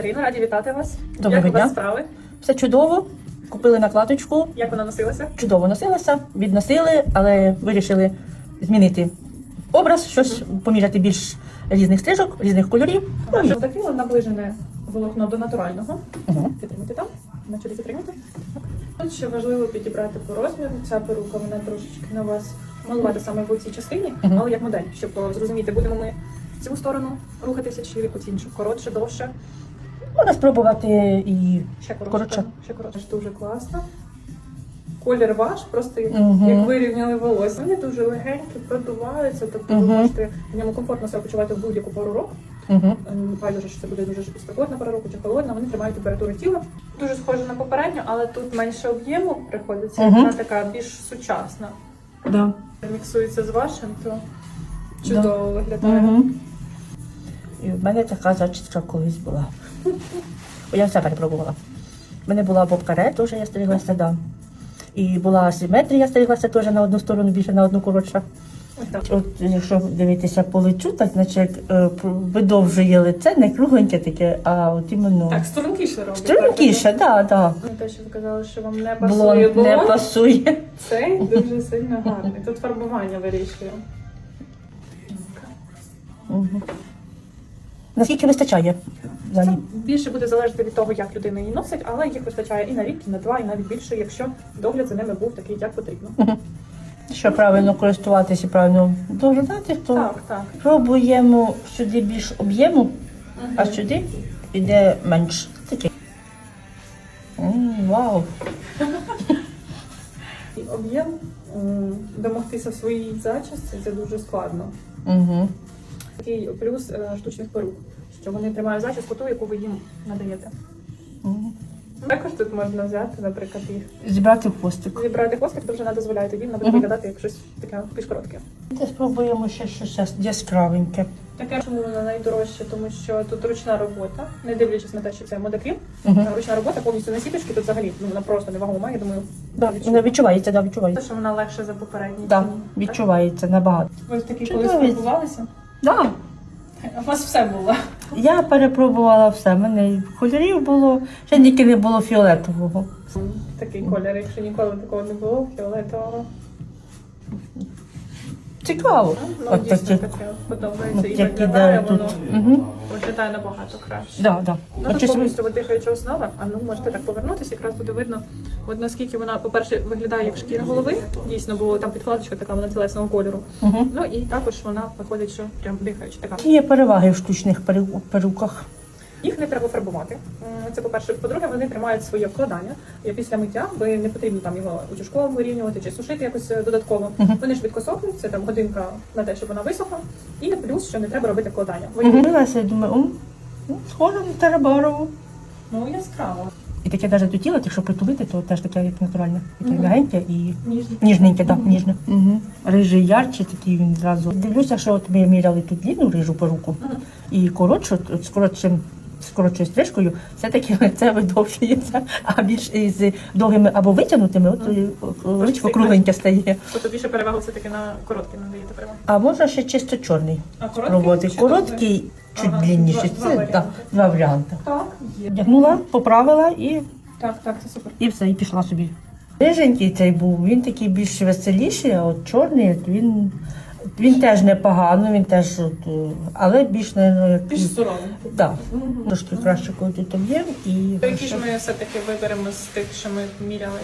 Катерина, раді вітати вас. Доброго Як у вас справи? Все чудово. Купили накладочку, Як вона носилася? чудово носилася, відносили, але вирішили змінити образ, щось поміряти більш різних стрижок, різних кольорів. Наше закріло наближене волокно до натурального. Угу. Підтримати там, на чолі підтримати. Тут ще важливо підібрати по розміру. Ця перука, вона трошечки на вас малувати саме в цій частині, Мгм. але як модель, щоб о, зрозуміти, будемо ми в цю сторону рухатися чи в іншу. Коротше, довше. Можна спробувати і Ще коротше. Коротше. Ще коротше. Дуже класно. Колір ваш, просто як, Мгм. як вирівняли волосся. Вони дуже легенькі, продуваються, тобто ви Мгм. можете в ньому комфортно себе почувати в будь-яку пору року. угу. Ем, Байдуже, що це буде дуже спекотна пора року чи холодна, вони тримають температуру тіла. Дуже схоже на попередню, але тут менше об'єму приходиться, Мгм. вона така більш сучасна. Да. Міксується з вашим, то чудово виглядає. Угу. І в мене така зачіска колись була. Бо Я все перепробувала. У мене була бобкаре, теж я стриглася, да. І була асиметрія, стриглася теж на одну сторону, більше на одну коротше. От якщо дивитися по лицю, так як е, видовжує лице, не кругленьке таке, а от іменно Так, стрункіше робить. стрункіше, так, так. Те, що ви казали, що вам не пасує Блонд не пасує. цей дуже сильно гарний. Тут фарбування вирішує. Мгм. Наскільки вистачає? Це більше буде залежати від того, як людина її носить, але їх вистачає і на рік, і на два, і навіть більше, якщо догляд за ними був такий, як потрібно. Щоб правильно користуватися правильно доглядати, то Так, так. пробуємо сюди більш об'єму, а сюди йде менш. Таке. М, Вау. І об'єм домогтися в своїй зачісці це дуже складно. Угу. Такий плюс е, штучних перук, що вони тримають зачіску ту, яку ви їм надаєте. Також тут можна взяти, наприклад, їх Зібрати хвостик. зібрати хвостик, то вже не дозволяє тоді, буде виглядати як щось таке більш коротке. Та спробуємо ще щось яскравеньке. Таке, чому вона найдорожча, тому що тут ручна робота, не дивлячись на те, що це модекрім, Угу. е, ручна робота повністю на сіточки, тут взагалі ну, вона просто невагома, я думаю. Да, вона відчувається, да, відчувається. Те, що вона легша за попередній. Да, відчувається набагато. Ви такі колись фарбувалися? Да. У вас все було. Я перепробувала все. У мене і кольорів було, ще тільки не було фіолетового. Такий колір, якщо ніколи такого не було, фіолетового. Цікаво. Ну, От дійсно такі, таке подобається от і як виглядає, іде тут. воно Угу. виглядає набагато краще. Да, да. Ну, От тут щось- повністю видихаюча основа, а ну можете так повернутися, якраз буде видно, от наскільки вона, по-перше, виглядає як шкіра голови, дійсно, бо там підкладочка така вона тілесного кольору. Мгм. Ну і також вона виходить, що прям дихаюча така. Є переваги в штучних перу- перуках. Їх не треба фарбувати. Це по-перше. По-друге, вони тримають своє вкладання. І після миття ви не потрібно там його утюжково вирівнювати чи сушити якось е, додатково. Мгм. Вони швидко сохнуть, це там годинка на те, щоб вона висохла. І плюс, що не треба робити вкладання. Ви Дивилася і думаю, ну, схоже на Тарабарову. ну яскраво. І таке навіть до тіла, якщо притулити, то теж таке як натуральне. Таке Мгм. м'ягеньке і Ніжні. ніжненьке, так, ніжне. Угу. Рижий ярче, такий він зразу. Дивлюся, що от ми міряли тут длинну рижу перуку Мгм. і коротшу, от коротшим. Стрижкою все-таки це видовжується, а більш із довгими або витягнутими, от е, личко кругленьке стає. Тобто більше перевагу все-таки на короткі надаєте перевагу. А можна ще чисто чорний А короткий? роботи. Короткий, чуть Ага, длинніший. два- два Це варіанти. два варіанти. Так, є. Вдягнула, поправила і, Так, так, це супер. і все, і пішла собі. Риженький цей був, він такий більш веселіший, а от чорний, от він, він теж непогано, він теж, от, е, але більш, не Більш суровий. да, трошки краще, коли тут об'єм. І То які ж ми все-таки виберемо з тих, що ми міряли?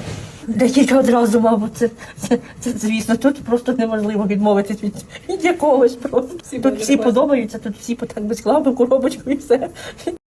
декілька одразу, мабуть, це, це, це, звісно, тут просто неможливо відмовитись від, від якогось просто. Всі тут всі класні. подобаються, тут всі по так безкладу коробочку і все.